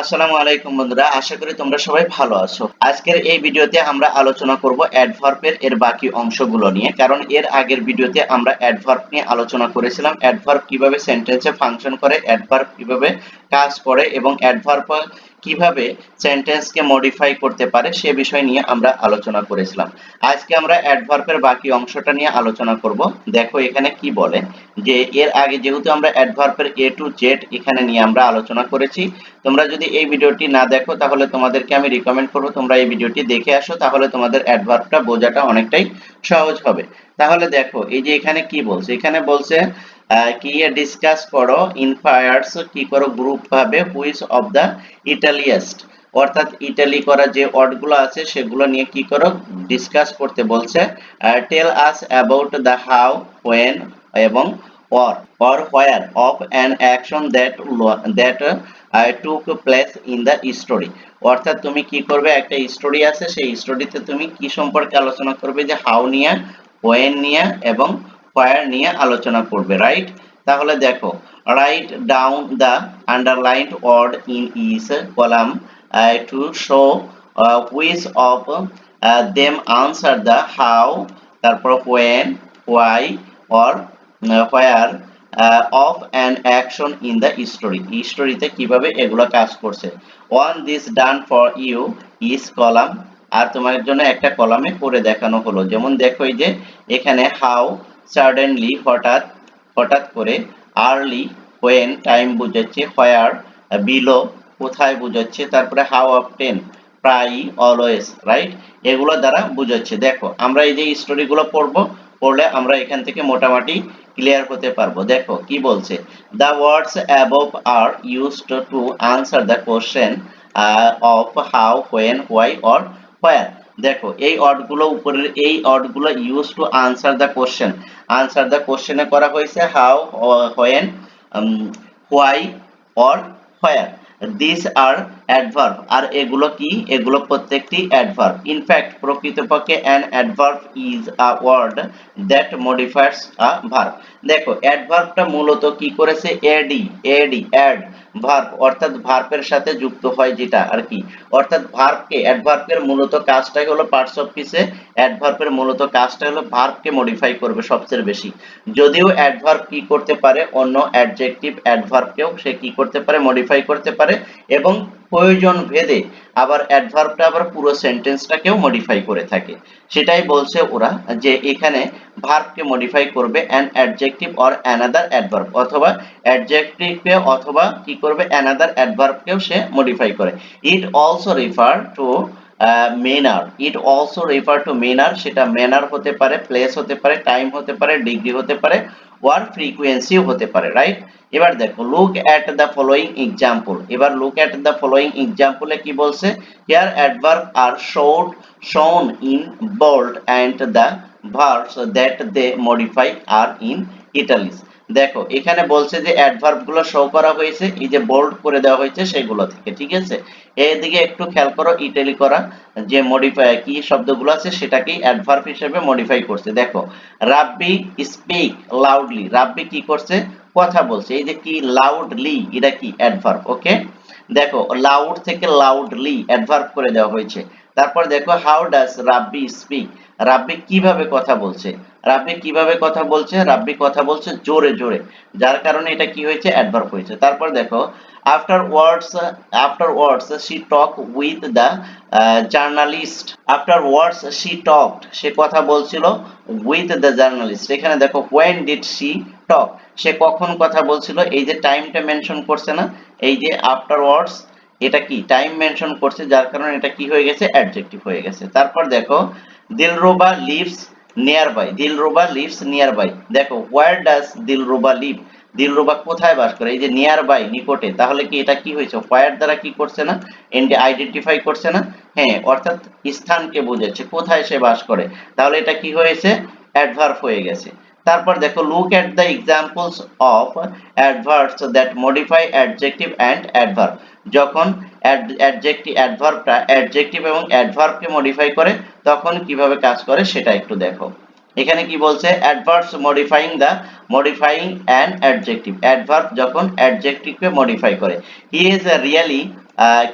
আসসালামু আলাইকুম বন্ধুরা, আশা করি তোমরা সবাই ভালো আছো। আজকের এই ভিডিওতে আমরা আলোচনা করব অ্যাডভার্বের এর বাকি অংশগুলো নিয়ে, কারণ এর আগের ভিডিওতে আমরা অ্যাডভার্ব নিয়ে আলোচনা করেছিলাম অ্যাডভার্ব কীভাবে সেন্টেন্সে ফাংশন করে অ্যাডভার্ব কীভাবে কাজ করে এবং অ্যাডভার্ব কীভাবে সেন্টেন্সকে মডিফাই করতে পারে সে বিষয় নিয়ে আমরা আলোচনা করেছিলাম। আজকে আমরা অ্যাডভার্বের বাকি অংশটা নিয়ে আলোচনা করব। দেখো এখানে কি বলে যে, এর আগে যেহেতু আমরা অ্যাডভার্বের এ টু জেড এখানে নিয়ে আমরা আলোচনা করেছি, তোমরা যদি এই ভিডিওটি না দেখো তাহলে তোমাদেরকে আমি রিকমেন্ড করব, তোমরা এই ভিডিওটি দেখে আসো, তাহলে তোমাদের অ্যাডভার্বটা বোঝাটা অনেকটাই সহজ হবে। তাহলে দেখো, এই যে এখানে কি বলছে? এখানে বলছে কি ডিসকাস করো ইনফায়ার্স কি করো গ্রুপ ভাবে অফ দা ইটালিয়াস্ট অর্থাৎ ইটালি করা যে ওয়ার্ডগুলো আছে সেগুলো নিয়ে কি করো ডিসকাস করতে বলছে। Tell us about the how এবং or where of an action that lo- that uh, took place in the অর্থাৎ তুমি কি করবে একটা স্টোরি আছে সেই স্টোরিতে তুমি কি সম্পর্কে আলোচনা করবে যে হাউ নিয়ে ওয়েন নিয়ে এবং হোয়ার নিয়ে আলোচনা করবে রাইট তাহলে দেখো right down the underline word in is column to show which of them answer the how তারপর when why or where of an action in the story স্টোরিতে কীভাবে এগুলো কাজ করছে? One this done for you is column আর তোমার জন্য একটা কলামে করে দেখানো হলো। যেমন দেখো এই যে, এখানে হাউ সাডেনলি হঠাৎ হঠাৎ করে আর্লি ওয়েন টাইম বোঝাচ্ছে হোয়ার বিলো কোথায় বুঝাচ্ছে, তারপরে হাউ অফ টেন প্রায়ই অলওয়েজ রাইট এগুলো দ্বারা বুঝাচ্ছে। দেখো, আমরা এই যে স্টোরিগুলো পড়ব, পড়লে আমরা এখান থেকে মোটামুটি ক্লিয়ার হতে পারব। দেখো, কি বলছে? The words above are used to answer the question of how when why or where দেখো, এই অডগুলো উপরের এই অডগুলো use to answer the question answer the কোশ্চেনে করা হয়েছে how when why or where this are adverb আর এগুলো কি? এগুলো প্রত্যেকটি অ্যাডভার্ব ইনফ্যাক্ট প্রকৃতপক্ষে an adverb is a word that modifiers a verb দেখো অ্যাডভার্বটা মূলত কি করেছে? এডি এডি অ্যাড ভার্ব অর্থাৎ ভার্বের সাথে যুক্ত হয় যেটা আর কি? অর্থাৎ ভার্বকে অ্যাডভার্বের মূলত কাজটাই হলো পার্টস অফ পিসে অ্যাডভার্বের মূলত কাজটা হলো ভার্বকে মডিফাই করবে সবচেয়ে বেশি। যদিও অ্যাডভার্ব কি করতে পারে? অন্য অ্যাডজেক্টিভ অ্যাডভার্বকেও সে কি করতে পারে? মডিফাই করতে পারে এবং প্রয়োজন ভেদে আবার অ্যাডভার্বটা আবার পুরো সেন্টেন্সটাকেও মডিফাই করে থাকে। সেটাই বলছে ওরা যে এখানে ভার্বকে মডিফাই করবে an adjective or another adverb অথবা অ্যাডজেক্টিভকে অথবা কি করবে অ্যানাদার অ্যাডভার্বকেও সে মডিফাই করে। It also refer to manner it also refer to manner সেটা ম্যানার হতে পারে প্লেস হতে পারে টাইম হতে পারে ডিগ্রি হতে পারে। ওয়ার ফ্রিকুয়েন্সি হতে পারে রাইট এবার দেখো look at the following example এবার লুক অ্যাট দ্য ফলোয়িং এক্সাম্পলে কি বলছে? Here adverb are showed shown in bold and the verbs that they modify are in italics. দেখো, এখানে বলছে যে অ্যাডভার্বগুলো শো করা হয়েছে, এই যে বোল্ড করে দেওয়া হয়েছে সেগুলো থেকে, ঠিক আছে? এদিকে একটু খেয়াল করো ইটালি করা, যে মডিফাই কি শব্দগুলো আছে সেটাকেই অ্যাডভার্ব হিসেবে মডিফাই করছে। দেখো, রাব্বি স্পিক লাউডলি রাব্বি কি করছে? কথা বলছে। এই যে কি লাউডলি এটা কি অ্যাডভার্ব ওকে দেখো লাউড থেকে লাউডলি অ্যাডভার্ব করে দেওয়া হয়েছে। তারপর দেখো how does Rabbi speak Rabbi কীভাবে কথা বলছে? রাব্বি কীভাবে কথা বলছে? রাব্বি কথা বলছে জোরে জোরে। যার কারণে এটা কি হয়েছে? অ্যাডভার্ব হয়েছে। তারপর দেখো afterwards afterwards she talk with the journalist afterwards she talked সে কথা বলছিল উইথ দ্য জার্নালিস্ট এখানে দেখো হোয়েন ডিড শি টক সে কখন কথা বলছিল? এই যে টাইমটা মেনশন করছে না, এই যে আফটার ওয়ার্ডস এটা কি? টাইম মেনশন করছে, যার কারণে এটা কি হয়ে গেছে? অ্যাডজেক্টিভ হয়ে গেছে। তারপর দেখো, Dilruba lives nearby Dilruba lives nearby দেখো where does Dilruba live Dilruba কোথায় বাস করে? এই যে নিয়ার বাই নিকটে, তাহলে কি এটা কি হয়েছে? হোয়ার দ্বারা কি করছে না? এন্ডি আইডেন্টিফাই করছে না? হ্যাঁ অর্থাৎ স্থানকে বোঝাচ্ছে, কোথায় সে বাস করে। তাহলে এটা কি হয়েছে? অ্যাডভার্ব হয়ে গেছে। তারপর দেখো look at the examples of adverbs that modify adjective and adverb যখন অ্যাডজেক্টিভ অ্যাডভার্বটা অ্যাডজেক্টিভ এবং অ্যাডভার্বকে মডিফাই করে, তখন কীভাবে কাজ করে সেটা একটু দেখো। এখানে কি বলছে? Adverbs modifying the modifying an adjective adverb যখন অ্যাডজেক্টিভকে মডিফাই করে। হি ইজ রিয়েলি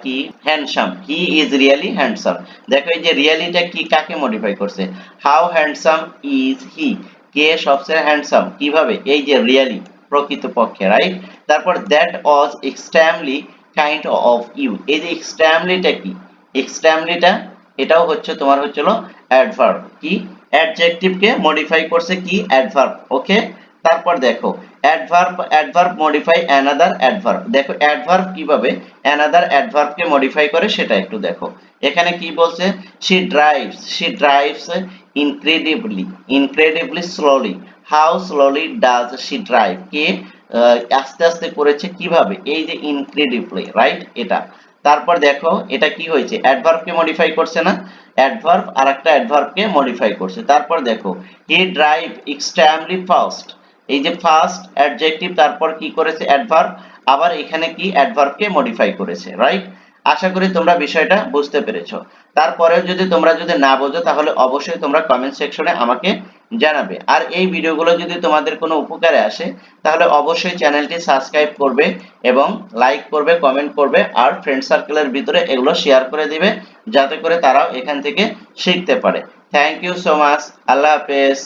কি? Handsome he is really handsome দেখো এই যে রিয়েলিটা কি, কাকে মডিফাই করছে? হাউ হ্যান্ডসাম ইজ হি কে সবচেয়ে হ্যান্ডসাম কীভাবে? এই যে রিয়েলি, প্রকৃতপক্ষে রাইট তারপর that was extremely kind of you এই যে এক্সট্রিমলিটা কি? এক্সট্রিমলিটা এটাও হচ্ছে তোমার হচ্ছিল অ্যাডভার্ব কি? অ্যাডজেক্টিভ কে মডিফাই করছে কি? অ্যাডভার্ব ওকে তারপর দেখো adverb adverb modify another adverb দেখো অ্যাডভার্ব কীভাবে? অ্যানাদার অ্যাডভার্ব কে মডিফাই করে সেটা একটু দেখো। এখানে কি বলছে? She drives she drives incredibly incredibly slowly how slowly does she drive কে আস্তে আস্তে করেছে কীভাবে? এই যে ইনক্রেডিবলি রাইট এটা। তারপর দেখো, এটা কি হয়েছে? অ্যাডভার্ব কে মডিফাই করছে না? অ্যাডভার্ব আর একটা অ্যাডভার্ব কে মডিফাই করছে। তারপর দেখো হি ড্রাইভ এক্সট্রিমলি ফাস্ট এই যে ফার্স্ট অ্যাডজেক্টিভ তারপর কি করেছে? অ্যাডভার্ব আবার এখানে কি? অ্যাডভার্ব কে মডিফাই করেছে রাইট আশা করি তোমরা বিষয়টা বুঝতে পেরেছ। তারপরেও যদি তোমরা যদি না বোঝো, তাহলে অবশ্যই তোমরা কমেন্ট সেকশনে আমাকে জানাবে। আর এই ভিডিওগুলো যদি তোমাদের কোনো উপকারে আসে, তাহলে অবশ্যই চ্যানেলটি সাবস্ক্রাইব করবে এবং লাইক করবে কমেন্ট করবে, আর ফ্রেন্ড সার্কেলের ভিতরে এগুলো শেয়ার করে দিবে, যাতে করে তারাও এখান থেকে শিখতে পারে। থ্যাংক ইউ সো মাচ আল্লাহ হাফেজ।